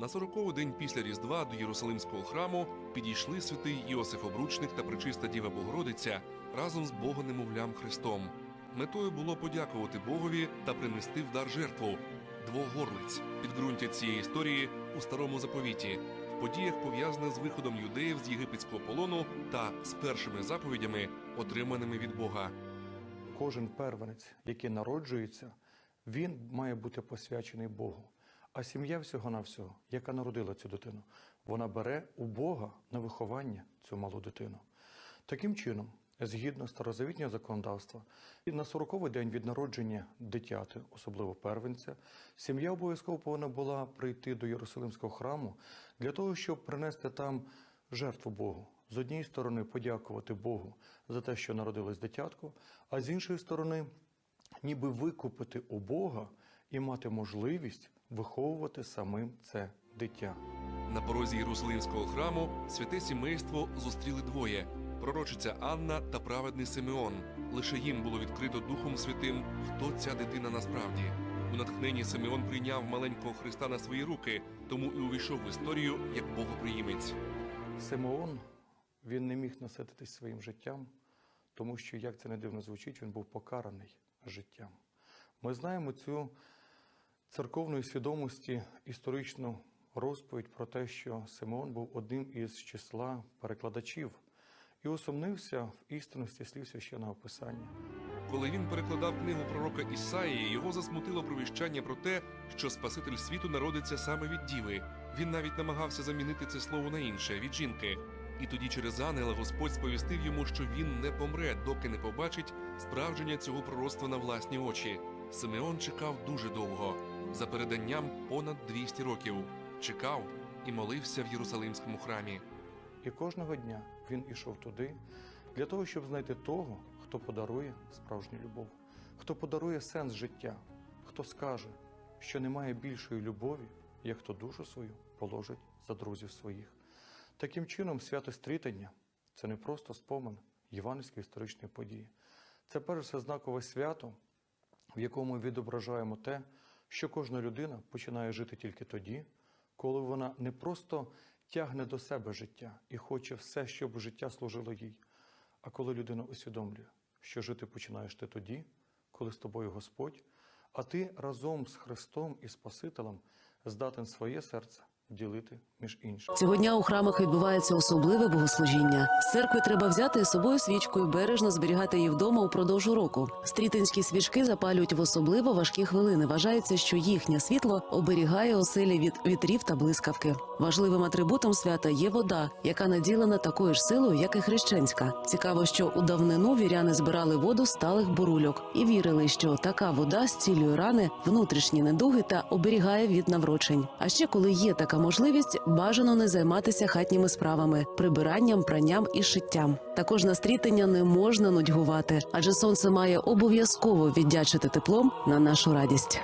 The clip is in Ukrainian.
На сороковий день після Різдва до Єрусалимського храму підійшли святий Йосиф Обручник та пречиста Діва Богородиця разом з Богонемовлям Христом. Метою було подякувати Богові та принести в дар жертву двох горлиць. Підґрунтя цієї історії у старому заповіті, в подіях пов'язаних з виходом юдеїв з єгипетського полону та з першими заповідями, отриманими від Бога. Кожен первенець, який народжується, він має бути посвячений Богу. А сім'я всього-навсього, яка народила цю дитину, вона бере у Бога на виховання цю малу дитину. Таким чином, згідно старозавітнього законодавства, і на 40-й день від народження дитяти, особливо первенця, сім'я обов'язково повинна була прийти до Єрусалимського храму для того, щоб принести там жертву Богу. З однієї сторони, подякувати Богу за те, що народилось дитятко, а з іншої сторони, ніби викупити у Бога і мати можливість виховувати самим це дитя. На порозі Єрусалимського храму святе сімейство зустріли двоє: пророчиця Анна та праведний Симеон. Лише їм було відкрито Духом Святим, хто ця дитина насправді. У натхненні Симеон прийняв маленького Христа на свої руки, тому і увійшов в історію як богоприємець. Симеон він не міг насититись своїм життям, тому що, як це не дивно звучить, він був покараний життям. Ми знаємо цю церковної свідомості історичну розповідь про те, що Симеон був одним із числа перекладачів і усумнився в істинності слів священного писання. Коли він перекладав книгу пророка Ісаїї, його засмутило провіщання про те, що Спаситель світу народиться саме від діви. Він навіть намагався замінити це слово на інше від жінки. І тоді через ангела Господь сповістив йому, що він не помре, доки не побачить справдження цього пророцтва на власні очі. Симеон чекав дуже довго, за переданням понад 200 років. Чекав і молився в Єрусалимському храмі. І кожного дня він ішов туди для того, щоб знайти того, хто подарує справжню любов, хто подарує сенс життя, хто скаже, що немає більшої любові, як хто душу свою положить за друзів своїх. Таким чином, свято стрітання це не просто спомин євангельської історичної події. Це перш за знакове свято, в якому ми відображаємо те, що кожна людина починає жити тільки тоді, коли вона не просто тягне до себе життя і хоче все, щоб життя служило їй, а коли людина усвідомлює, що жити починаєш ти тоді, коли з тобою Господь, а ти разом з Христом і Спасителем здатен своє серце ділити між іншими. Цього дня у храмах відбувається особливе богослужіння. З церкви треба взяти з собою свічку і бережно зберігати її вдома упродовж року. Стрітинські свічки запалюють в особливо важкі хвилини. Вважається, що їхнє світло оберігає оселі від вітрів та блискавки. Важливим атрибутом свята є вода, яка наділена такою ж силою, як і хрещенська. Цікаво, що у давнину віряни збирали воду сталих бурульок і вірили, що така вода зцілює рани, внутрішні недуги та оберігає від наврочень. А ще коли є така можливість, бажано не займатися хатніми справами, прибиранням, пранням і шиттям. Також на стрітення не можна нудьгувати, адже сонце має обов'язково віддячити теплом на нашу радість.